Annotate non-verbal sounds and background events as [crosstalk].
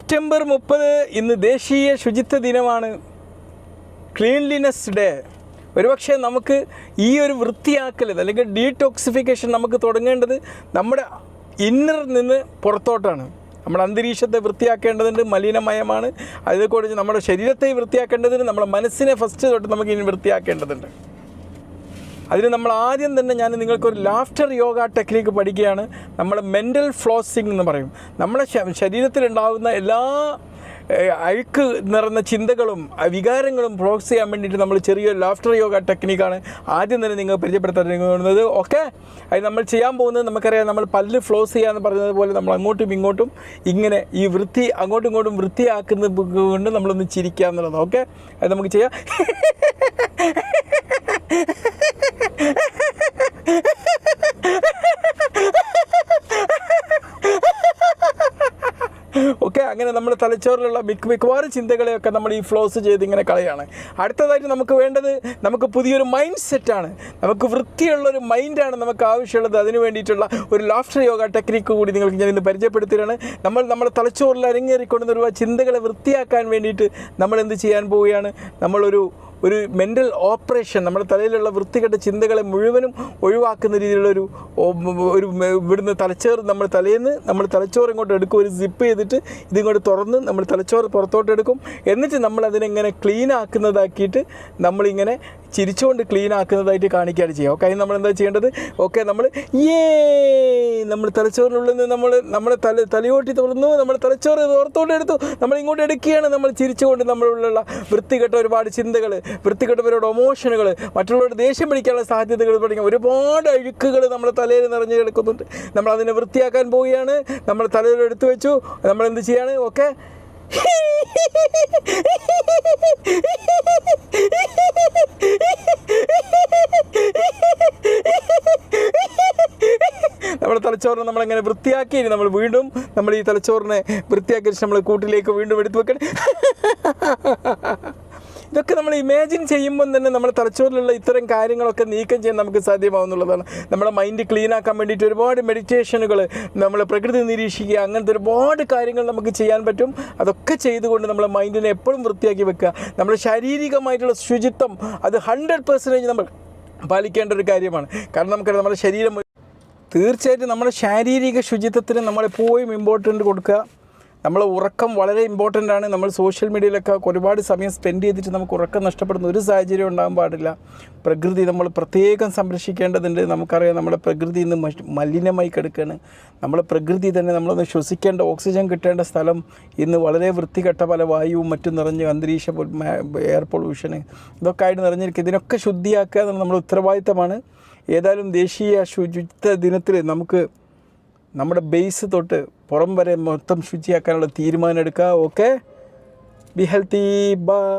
September മുപ്പത് ഇന്ന് ദേശീയ ശുചിത്വ ദിനമാണ്. Cleanliness day. ഒരുപക്ഷെ നമുക്ക് ഈ ഒരു വൃത്തിയാക്കൽ അല്ലെങ്കിൽ ഡീടോക്സിഫിക്കേഷൻ നമുക്ക് തുടങ്ങേണ്ടത് നമ്മുടെ ഇന്നർ നിന്ന് പുറത്തോട്ടാണ്. നമ്മുടെ അന്തരീക്ഷത്തെ വൃത്തിയാക്കേണ്ടതുണ്ട് മലിനമയമാണ്. അതേക്കുറിച്ച് നമ്മുടെ ശരീരത്തെ വൃത്തിയാക്കേണ്ടതിന് നമ്മുടെ മനസ്സിനെ ഫസ്റ്റ് തൊട്ട് നമുക്ക് ഇനി വൃത്തിയാക്കേണ്ടതുണ്ട്. അതിന് നമ്മൾ ആദ്യം തന്നെ ഞാൻ നിങ്ങൾക്കൊരു ലാഫ്റ്റർ യോഗ ടെക്നിക്ക് പഠിക്കുകയാണ്. നമ്മൾ മെന്റൽ ഫ്ലോസിങ് എന്ന് പറയും. നമ്മുടെ ശരീരത്തിലുണ്ടാകുന്ന എല്ലാ അഴുക്ക് നിറഞ്ഞ ചിന്തകളും വികാരങ്ങളും പ്രോക്സ് ചെയ്യാൻ വേണ്ടിയിട്ട് നമ്മൾ ചെറിയൊരു ലാഫ്റ്റർ യോഗ ടെക്നിക്കാണ് ആദ്യം തന്നെ നിങ്ങൾ പരിചയപ്പെടുത്തുന്നത് ഓക്കെ അത് നമ്മൾ ചെയ്യാൻ പോകുന്നത് നമുക്കറിയാം നമ്മൾ പല്ല് ഫ്ലോസ് ചെയ്യാന്ന് പറയുന്നത് പോലെ നമ്മൾ അങ്ങോട്ടും ഇങ്ങോട്ടും ഇങ്ങനെ ഈ വൃത്തി അങ്ങോട്ടും ഇങ്ങോട്ടും വൃത്തിയാക്കുന്ന കൊണ്ട് നമ്മളൊന്ന് ചിരിക്കുക എന്നുള്ളത് ഓക്കെ അത് നമുക്ക് ചെയ്യാം. [laughs] [laughs] ഓക്കെ അങ്ങനെ നമ്മുടെ തലച്ചോറിലുള്ള മിക്ക മിക്കവാറും ചിന്തകളെയൊക്കെ നമ്മൾ ഈ ഫ്ലോസ് ചെയ്ത് ഇങ്ങനെ കളയാണ്. അടുത്തതായിട്ട് നമുക്ക് വേണ്ടത് നമുക്ക് പുതിയൊരു മൈൻഡ് സെറ്റാണ് നമുക്ക് വൃത്തിയുള്ളൊരു മൈൻഡാണ് നമുക്ക് ആവശ്യമുള്ളത്. അതിന് വേണ്ടിയിട്ടുള്ള ഒരു ലാഫ്റ്റർ യോഗ ടെക്നിക്ക് കൂടി നിങ്ങൾക്ക് ഞാൻ ഇന്ന് പരിചയപ്പെടുത്തുകയാണ് നമ്മൾ നമ്മുടെ തലച്ചോറിൽ അരങ്ങേറിക്കൊണ്ടുന്ന ചിന്തകളെ വൃത്തിയാക്കാൻ വേണ്ടിയിട്ട് നമ്മൾ എന്ത് ചെയ്യാൻ പോവുകയാണ്? നമ്മളൊരു ഒരു മെന്റൽ ഓപ്പറേഷൻ നമ്മുടെ തലയിലുള്ള വൃത്തികെട്ട ചിന്തകളെ മുഴുവനും ഒഴിവാക്കുന്ന രീതിയിലുള്ള ഒരു ഒരു ഇവിടുന്ന് തലച്ചോറ് നമ്മൾ തലേന്ന് നമ്മൾ തലച്ചോറ് ഇങ്ങോട്ട് എടുക്കും ഒരു സിപ്പ് ചെയ്തിട്ട് ഇതിങ്ങോട്ട് തുറന്ന് നമ്മൾ തലച്ചോറ് പുറത്തോട്ട് എടുക്കും എന്നിട്ട് നമ്മൾ അതിനെങ്ങനെ ക്ലീൻ ആക്കുന്നതാക്കിയിട്ട് നമ്മളിങ്ങനെ ചിരിച്ചുകൊണ്ട് ക്ലീൻ ആക്കുന്നതായിട്ട് കാണിക്കുകയാണ് ചെയ്യുക. ഓക്കെ നമ്മൾ എന്താ ചെയ്യേണ്ടത്? ഓക്കെ നമ്മൾ ഏ നമ്മൾ തലച്ചോറിനുള്ളിൽ നിന്ന് നമ്മൾ നമ്മുടെ തല തലയോട്ടി തുറന്നു നമ്മൾ തലച്ചോറ് ഓർത്തോണ്ട് എടുത്തു. നമ്മൾ ഇങ്ങോട്ട് എടുക്കുകയാണ്. നമ്മൾ ചിരിച്ചുകൊണ്ട് നമ്മളുള്ള വൃത്തികെട്ട ഒരുപാട് ചിന്തകൾ വൃത്തികെട്ടവരോട് ഒമോഷനുകൾ മറ്റുള്ളവരുടെ ദേഷ്യം പിടിക്കാനുള്ള സാധ്യതകൾ തുടങ്ങിയ ഒരുപാട് അഴുക്കുകൾ നമ്മുടെ തലയിൽ നിറഞ്ഞു കിടക്കുന്നുണ്ട്. നമ്മൾ അതിനെ വൃത്തിയാക്കാൻ പോവുകയാണ്. നമ്മൾ തലയിൽ എടുത്തു വെച്ചു. നമ്മൾ എന്ത് ചെയ്യാണ്? ഓക്കെ [laughs] നമ്മുടെ തലച്ചോറിനെ നമ്മളെങ്ങനെ വൃത്തിയാക്കി നമ്മൾ വീണ്ടും നമ്മൾ ഈ തലച്ചോറിനെ വൃത്തിയാക്കി നമ്മൾ കൂട്ടിലേക്ക് വീണ്ടും എടുത്തു വെക്കണം. ഇതൊക്കെ നമ്മൾ ഇമാജിൻ ചെയ്യുമ്പോൾ തന്നെ നമ്മുടെ തലച്ചോറിലുള്ള ഇത്തരം കാര്യങ്ങളൊക്കെ നീക്കം ചെയ്യാൻ നമുക്ക് സാധ്യമാവുന്നുള്ളതാണ്. നമ്മുടെ മൈൻഡ് ക്ലീൻ ആക്കാൻ വേണ്ടിയിട്ട് ഒരുപാട് മെഡിറ്റേഷനുകൾ നമ്മൾ പ്രകൃതി നിരീക്ഷിക്കുക അങ്ങനത്തെ ഒരുപാട് കാര്യങ്ങൾ നമുക്ക് ചെയ്യാൻ പറ്റും. അതൊക്കെ ചെയ്തുകൊണ്ട് നമ്മളെ മൈൻഡിനെ എപ്പോഴും വൃത്തിയാക്കി വെക്കുക. നമ്മുടെ ശാരീരികമായിട്ടുള്ള ശുചിത്വം അത് ഹൺഡ്രഡ് പെർസെന്റേജ് നമ്മൾ പാലിക്കേണ്ട ഒരു കാര്യമാണ്. കാരണം നമുക്കറിയാം നമ്മുടെ ശരീരം തീർച്ചയായിട്ടും നമ്മുടെ ശാരീരിക ശുചിത്വത്തിന് നമ്മളെപ്പോഴും ഇമ്പോർട്ടന്റ് കൊടുക്കുക. നമ്മൾ ഉറക്കം വളരെ ഇമ്പോർട്ടന്റ് ആണ്. നമ്മൾ സോഷ്യൽ മീഡിയയിലൊക്കെ ഒരുപാട് സമയം സ്പെൻഡ് ചെയ്തിട്ട് നമുക്ക് ഉറക്കം നഷ്ടപ്പെടുന്ന ഒരു സാഹചര്യം ഉണ്ടാകാൻ പാടില്ല. പ്രകൃതി നമ്മൾ പ്രത്യേകം സംരക്ഷിക്കേണ്ടതുണ്ട്. നമുക്കറിയാം നമ്മുടെ പ്രകൃതി ഇന്ന് മലിനമായി കിടക്കുകയാണ് നമ്മളെ പ്രകൃതി തന്നെ നമ്മളൊന്ന് ശ്വസിക്കേണ്ട ഓക്സിജൻ കിട്ടേണ്ട സ്ഥലം ഇന്ന് വളരെ വൃത്തികെട്ട പല വായുവും മറ്റും നിറഞ്ഞ് അന്തരീക്ഷ എയർ പൊല്യൂഷന് ഇതൊക്കെ ആയിട്ട് നിറഞ്ഞിരിക്കുക ഇതിനൊക്കെ ശുദ്ധിയാക്കുക എന്നുള്ള നമ്മുടെ ഉത്തരവാദിത്തമാണ്. ഏതായാലും ദേശീയ ശുചിത്വ ദിനത്തിൽ നമുക്ക് നമ്മുടെ ബേസ് തൊട്ട് പുറം വരെ മൊത്തം ശുചിയാക്കാനുള്ള തീരുമാനം എടുക്കുക. Okay be healthy by